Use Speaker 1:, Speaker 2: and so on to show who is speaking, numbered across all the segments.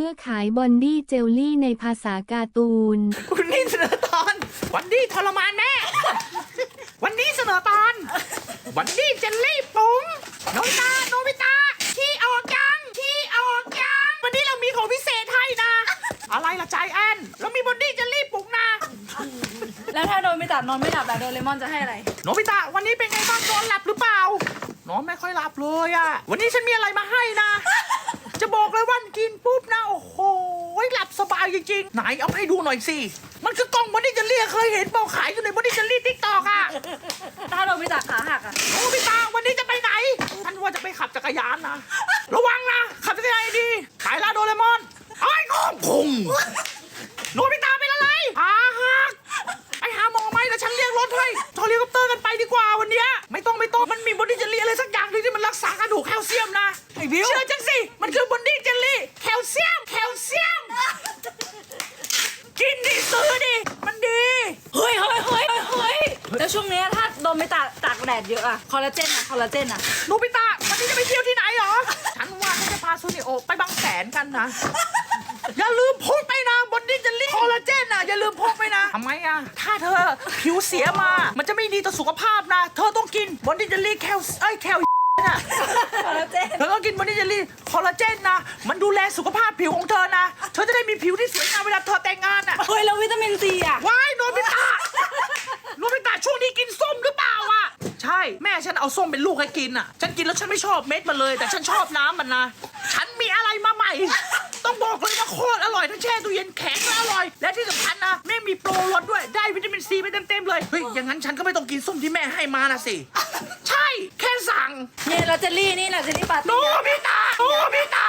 Speaker 1: มื่อขายบอนดี้เจลลี่ในภาษาการ์ตูน
Speaker 2: คุณนี่เสนอตอน วันนี้ทรมานแม่วันนี้เสนอตอน วันนี้เจลลี่ปุ๋งโนบิตาโนบิตาขี้ออกยังขี้ออกยังวันนี้เรามีของพิเศษให้นะ อะไรล่ะใจแอนเรามีบอนดี้เจลลี่ปุ๋งนะ
Speaker 3: แล้วถ้าโดนไม่ตัดนอนไม่หลับล่ะโดเรมอนจะให้อะไร
Speaker 2: โนบิตะวันนี้เป็นไงบ้างนอนหลับหรือเปล่า นอนไม่ค่อยหลับเลยอะวันนี้ฉันมีอะไรมาให้นะจะ บอกเลยว่ากินปุ๊บนะโอ้โหหลับสบายจริงๆ ไหนเอาให้ดูหน่อยสิ มันคือกล่องบอดี้เจลลี่เคยเห็นเปล่าขายอยู่ในบอดี้เจลลี่ทิกตอกอะ
Speaker 3: ถ้าโดนไม่ตัดขาหักอะ
Speaker 2: โนบิตะวันนี้จะไปไหนฉันว่าจะไปขับจักรยาน ม่ต้องมันมีบอดี้เจลลี่อะไรสักอย่างหนึงที่มันรักษากระดูกแคลเซียมนะไอ้บิว เชื่อฉันสิ มันคือบอดี้เจลลี่แคลเซียม แคลเซียม กินดิซื้อดิ มันดี
Speaker 3: เฮ้ยเฮ้ยเฮ้ยเฮ้ยแล้วช่วงเนี้ยถ้าโดนไม่ตัดตากแดดเยอะอะคอลลาเจนอะคอลลาเจนอะ
Speaker 2: โนบิตะวันนี้จะไปเที่ยวที่ไหนเหรอ ฉันว่าฉันจะพาซูนิโอไปบางแสนกันนะ มอะ ถ้าเธอผิวเสียมา มันจะไม่ดีต่อสุขภาพนะ เธอต้องกินบอนดี้เจลลี่แคลไอ้ยแคลน่ะ
Speaker 3: คอลลาเจน
Speaker 2: เธอต้องกินบอนดี้เจลลี่คอลลาเจนนะ มันดูแลสุขภาพผิวของเธอนะ เธอจะได้มีผิวที่สวยงามเวลาเธอแต่งงานอะ
Speaker 3: เฮ้ยแล้ววิตามินซีอะ
Speaker 2: ว้ายโนบิตะโนบิตะช่วงนี้กินส้มหรือเปล่าอะ ใช่แม่ฉันเอาส้มเป็นลูกให้กินอะ ฉันกินแล้วฉันไม่ชอบเม็ดมันเลย แต่ฉันชอบน้ำมันนะ ฉันมีอะไรมาใหม่ ต้องบอกเลยว่าโคตรอร่อยทั้งแช่ตู้เย็นแข็งและอร่อย และที่สำคัญนะแม่งมี โปรลดด้วยได้วิตามินซีไปเต็มๆเลยเฮ้ยอย่างนั้นฉันก็ไม่ต้องกินส้มที่แม่ให้มานะสิ ใช่แค่สั่ง
Speaker 3: เนี่ยแล้วเจลลี่นี่แหละเจลลี่ปาร์
Speaker 2: โน
Speaker 3: ตี้อะ
Speaker 2: บิตะโนบิตะ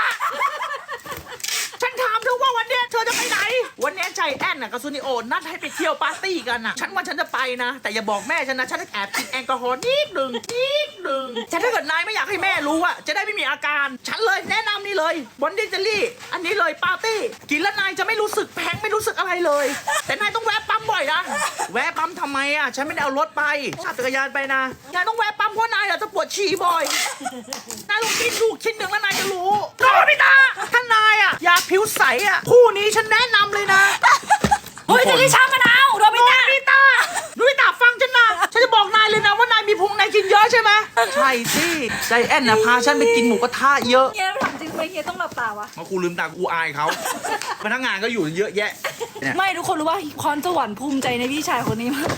Speaker 2: ฉันถามเธอว่าวันเนี้ยเธอจะไปไหน วันเนี้ย ใจแอนน่ะกับซูนิโอนัดให้ไปเที่ยวปาร์ตี้กันน่ะ ฉันว่าฉันจะไปนะ แต่อย่าบอกแม่ฉันนะ ฉันแอบกินแอลกอฮอล์นิดหนึ่งนิดหนึ่งแต่ถ้าเกิดนายไม่อยากให้แม่รู้อะจะได้ไม่มีอาการ ฉันเลยแนะนำนี่เลยบอนดี้เจลลี่ อันนี้เลยปาร์ตี้ กินแล้วนายจะไม่รู้สึกแพงไม่รู้สึกอะไรเลย แต่นายต้องแวะปั๊มบ่อยนะ แวะปั๊มทำไมอะฉันไม่ได้เอารถไปขับจักรยานไปนะนายต้องแวะปั๊มเพราะนายอะจะปวดฉี่บ่อย นายลองกินดูชิ้นหนึ่งแล้วนายจะรู้โนบิตะท่านนายอะอยากผิวใสอะคู่นี้ฉันแนะนำเลยนะ ใช่ไหมใช่สิใจแอนนะพาฉันไปกินหมูกระทะเยอะ
Speaker 3: เฮียถามจริงทำไมเฮียต้องหลับตาวะ
Speaker 2: มากูลืมตากูอายเขาพนักงานก็อยู่เยอะแยะ เนี่ย
Speaker 3: ไม่ทุกคนรู้ว่าคอนสวรรค์ภูมิใจในพี่ชายคนนี้มาก